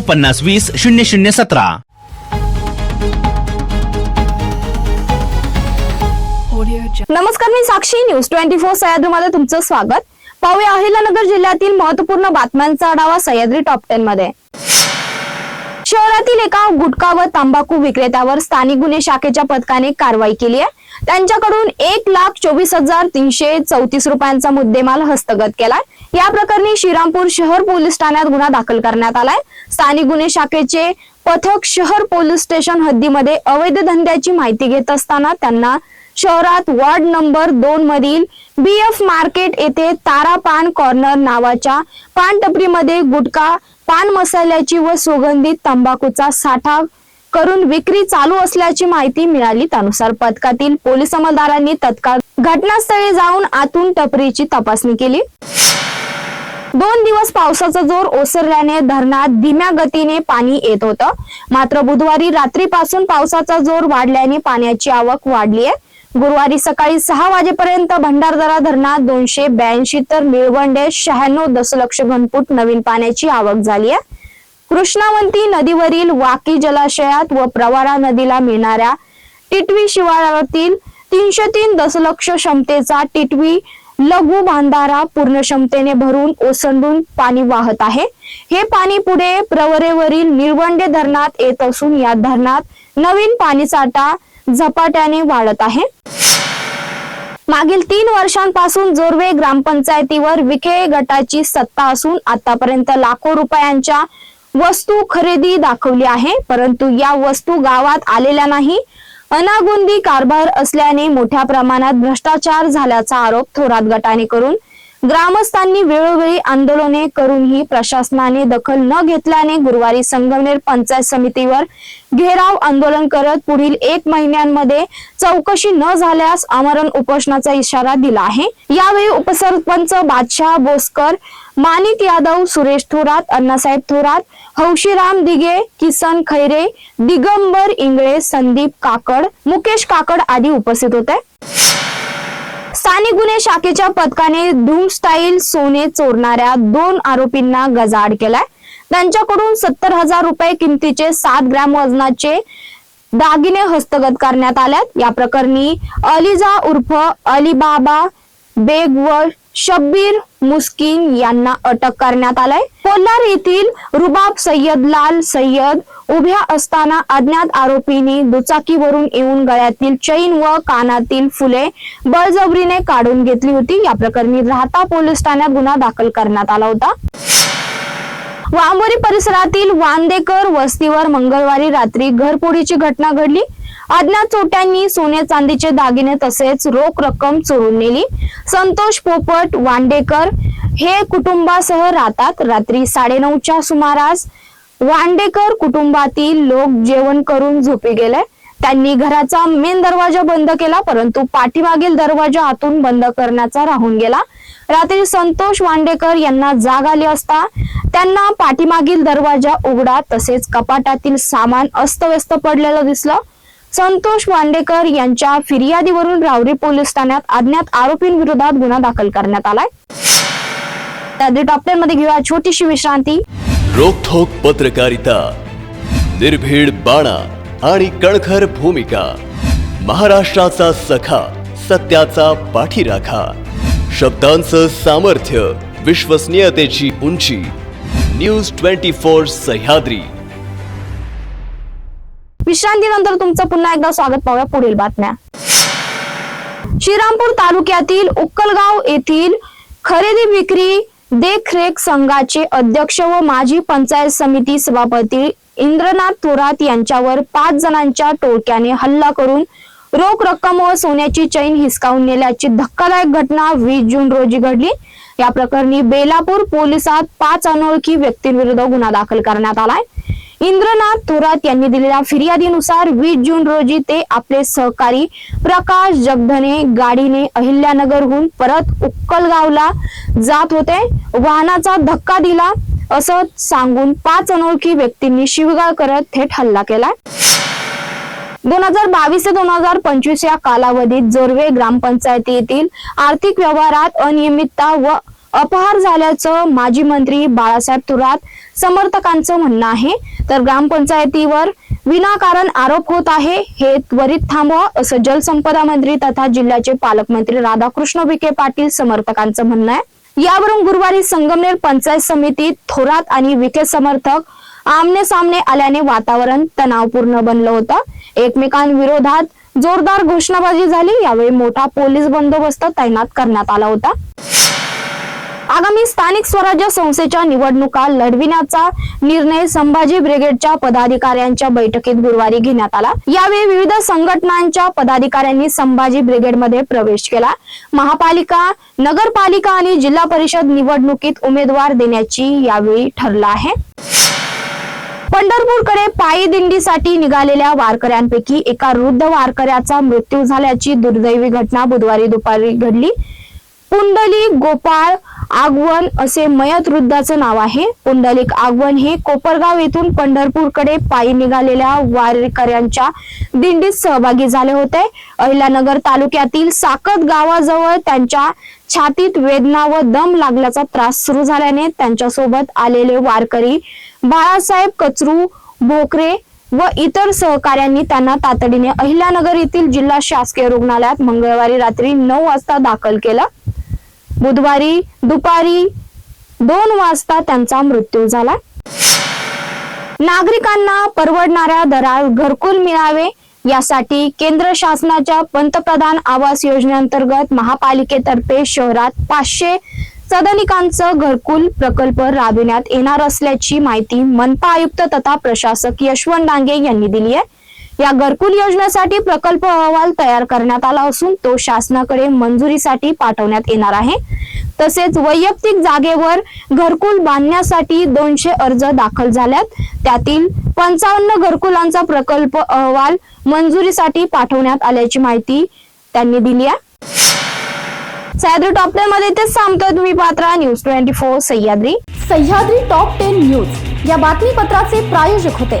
पन्नास वीस शून्य शून्य सतरा. नमस्कार मी Sakshi. News twenty four Sahyadri मध्ये तुमचं स्वागत. पाहूया अहिल्यानगर जिल्ह्यातील महत्त्वपूर्ण बातम्यांचा आढावा सह्याद्री टॉप टेन मध्ये. शहरातील एका गुटखा व तंबाखू विक्रेत्यावर स्थानिक गुन्हे शाखेच्या पथकाने कारवाई केली आहे. त्यांच्याकडून एक लाख चोवीस हजार तीनशे चौतीस रुपयांचा मुद्देमाल हस्तगत केलाय. या प्रकरणी श्रीरामपूर शहर पोलीस ठाण्यात गुन्हा दाखल करण्यात आलाय. स्थानिक गुन्हे शाखेचे पथक शहर पोलीस स्टेशन हद्दीमध्ये अवैध धंद्याची माहिती घेत असताना त्यांना शहरात वॉर्ड नंबर दोन मधील बी एफ मार्केट येथे तारा पान कॉर्नर नावाच्या पान टपरीमध्ये गुटखा पान मसाल्याची व सुगंधित तंबाखूचा साठा करून विक्री चालू असल्याची माहिती मिळाली. त्यानुसार पथकातील पोलीस अंमलदारांनी तत्काळ घटनास्थळी जाऊन आतून टपरीची तपासणी केली. दोन दिवस पावसाचा जोर ओसरल्याने धरणात धीम्या गतीने पाणी येत होतं. मात्र बुधवारी रात्रीपासून पावसाचा जोर वाढल्याने पाण्याची आवक वाढली आहे. गुरुवारी सकाळी सहा वाजेपर्यंत भंडारदरा धरणात दोनशे ब्याऐंशी तर निळवंडे शहाण्णव दशलक्ष घनफूट नवीन पाण्याची आवक झाली आहे. कृष्णावंती नदीवरील वाकी जलाशयात व प्रवारा नदीला मिळणाऱ्या टिटवी शिवारातील तीनशे तीन दशलक्ष क्षमतेचा टिटवी लघु बांधारा पूर्ण क्षमतेने भरून ओसंडून पाणी वाहत आहे. हे पाणी पुढे प्रवरेवरील निळवंडे धरणात येत असून या धरणात नवीन पाणीसाठा झपाट्याने वाढत आहे. मागील तीन वर्षांपासून जोरवे ग्रामपंचायतीवर विखे गटाची सत्ता असून आतापर्यंत लाखो रुपयांच्या वस्तू खरेदी दाखवली आहे परंतु या वस्तू गावात आलेल्या नाही. अनागोंदी कारभार असल्याने मोठ्या प्रमाणात भ्रष्टाचार झाल्याचा आरोप थोरात गटाने करून ग्रामस्थांनी वेळोवेळी आंदोलने करूनही प्रशासनाने दखल न घेतल्याने गुरुवारी संगमनेर पंचायत समितीवर घेराव आंदोलन करत पुढील एक महिन्यांमध्ये चौकशी न झाल्यास आमरण उपोषणाचा इशारा दिला आहे. यावेळी उपसरपंच बादशाह बोसकर माणिक यादव सुरेश थोरात अण्णासाहेब थोरात हौशीराम दिगे किसन खैरे दिगंबर इंगळे संदीप काकड मुकेश काकड आदी उपस्थित होते. स्थानिक गुन्हे शाखेच्या पथकाने धूम स्टाईल सोने चोरणाऱ्या दोन आरोपींना गजाड केलाय. त्यांच्याकडून सत्तर हजार रुपये किमतीचे सात ग्रॅम वजनाचे दागिने हस्तगत करण्यात आल्यात. या प्रकरणी अलिजा उर्फ अलिबाबा बेग व शब्बीर मुस्किन यांना अटक करण्यात आलाय. कोल्हार येथील रुबाब सय्यद लाल सय्यद उभ्या असताना अज्ञात आरोपींनी दुचाकीवरून येऊन गळ्यातील चैन व कानातील फुले बळजबरीने काढून घेतली होती. या प्रकरणी राहता पोलीस ठाण्यात गुन्हा दाखल करण्यात आला होता. वांबोरी परिसरातील वांदेकर वस्तीवर मंगळवारी रात्री घरपोडीची घटना घडली. अज्ञात चोट्यांनी सोने चांदीचे दागिने तसेच रोख रक्कम चोरून नेली. संतोष पोपट वांडेकर हे कुटुंबासह राहतात. रात्री साडेनऊच्या सुमारास वांडेकर कुटुंबातील लोक जेवण करून झोपी गेले. त्यांनी घराचा मेन दरवाजा बंद केला परंतु पाठीमागील दरवाजा आतून बंद करण्याचा राहून गेला. रात्री संतोष वांडेकर यांना जाग आली असता त्यांना पाठीमागील दरवाजा उघडा तसेच कपाटातील सामान अस्तव्यस्त पडलेलं दिसलं. संतोष वांडेकर यांच्या फिर्यादीवरून रावरी पोलीस ठाण्यात अज्ञात आरोपींविरोधात गुन्हा दाखल करण्यात आलाय. त्याआधी टॉपमध्ये घेऊया छोटीशी विश्रांती. रोखोक पत्रकारिता निर्भीड बाणा आणि कणखर भूमिका महाराष्ट्राचा सखा सत्याचा पाठीराखा. शब्दांचं सामर्थ्य विश्वसनीयतेची उंची. News twenty four Sahyadri. विश्रांतीनंतर तुमचं पुन्हा एकदा स्वागत पाहूया पुढील बातम्या. श्रीरामपूर तालुक्यातील उक्कलगाव येथील खरेदी विक्री देखरेख संघाचे अध्यक्ष व माजी पंचायत समिती सभापती इंद्रनाथ थोरात यांच्यावर पाच जणांच्या टोळक्याने हल्ला करून रोख रक्कम व सोन्याची चैन हिसकावून नेल्याची धक्कादायक घटना वीस जून रोजी घडली. या प्रकरणी बेलापूर पोलिसात पाच अनोळखी व्यक्तींविरुद्ध गुन्हा दाखल करण्यात आलाय. इंद्रनाथ थोरात यांनी दिलेल्या फिर्यादीनुसार वीस जून रोजी ते आपले सहकारी प्रकाश जगधने गाडीने अहिल्यानगरहून परत उक्कलगावला जात होते. वाहनाचा धक्का दिला असं सांगून पाच अनोळखी व्यक्तींनी शिवगाळ करत थेट हल्ला केलाय. दोन हजार बावीस ते दोन हजार पंचवीस या कालावधीत जोरवे ग्रामपंचायती येथील आर्थिक व्यवहारात अनियमितता व अपहार झाल्याचं माजी मंत्री बाळासाहेब थोरात समर्थकांचं म्हणणं आहे. तर ग्रामपंचायतीवर विनाकारण आरोप होत आहे. हे त्वरित थांबवा असं जलसंपदा मंत्री तथा जिल्ह्याचे पालकमंत्री राधाकृष्ण विखे पाटील समर्थकांचं म्हणणं आहे. यावरून गुरुवारी संगमनेर पंचायत समितीत थोरात आणि विखे समर्थक आमने सामने आल्याने वातावरण तणावपूर्ण बनलं होतं. एकमेकांविरोधात जोरदार घोषणाबाजी झाली यावेळी मोठा पोलीस बंदोबस्त तैनात करण्यात आला होता. आगामी स्थानिक स्वराज्य संस्थेच्या निवडणुका लढविण्याचा निर्णय संभाजी ब्रिगेडच्या पदाधिकाऱ्यांच्या बैठकीत गुरुवारी घेण्यात आला. यावेळी विविध संघटनांच्या पदाधिकाऱ्यांनी संभाजी ब्रिगेडमध्ये प्रवेश केला. महापालिका नगरपालिका आणि जिल्हा परिषद निवडणुकीत उमेदवार देण्याची यावेळी ठरला आहे. पंढरपूरकडे पायी दिंडीसाठी निघालेल्या वारकऱ्यांपैकी एका वृद्ध वारकऱ्याचा मृत्यू झाल्याची दुर्दैवी घटना बुधवारी दुपारी घडली. पुंडलिक गोपाळ आगवण असे मयत वृद्धाचं नाव आहे. पुंडलिक आगवण हे कोपरगाव येथून पंढरपूरकडे पायी निघालेल्या वारकऱ्यांच्या दिंडीत सहभागी झाले होते. अहिल्यानगर तालुक्यातील साकत गावाजवळ त्यांच्या छातीत वेदना व दम लागल्याचा त्रास सुरू झाल्याने त्यांच्यासोबत आलेले वारकरी बाळासाहेब कचरू भोकरे व इतर सहकाऱ्यांनी त्यांना तातडीने अहिल्यानगर येथील जिल्हा शासकीय रुग्णालयात मंगळवारी रात्री नऊ वाजता दाखल केलं. बुधवारी दुपारी दोन वाजता त्यांचा मृत्यू झाला. नागरिकांना परवडणाऱ्या दरात घरकुल मिळावे यासाठी केंद्र शासनाच्या पंतप्रधान आवास योजनेअंतर्गत महापालिकेतर्फे शहरात पाचशे सदनिकांचं घरकुल प्रकल्प राबविण्यात येणार असल्याची माहिती मनपा आयुक्त तथा प्रशासक यशवंत डांगे यांनी दिली आहे. या घरकुल योजनेसाठी प्रकल्प अहवाल तयार करण्यात आला असून तो शासनाकडे मंजुरीसाठी पाठवण्यात येणार आहे. तसेच वैयक्तिक जागेवर घरकुल बांधण्यासाठी दोनशे अर्ज दाखल झाल्यात. त्यातील पंचावन्न घरकुलांचा प्रकल्प अहवाल मंजुरीसाठी पाठवण्यात आल्याची माहिती त्यांनी दिली आहे. सह्याद्री टॉपटेन मध्ये इथेच सांगतोय तुम्ही Patra. News twenty four Sahyadri. Sahyadri top ten news. या बातमीपत्राचे प्रायोजक होते.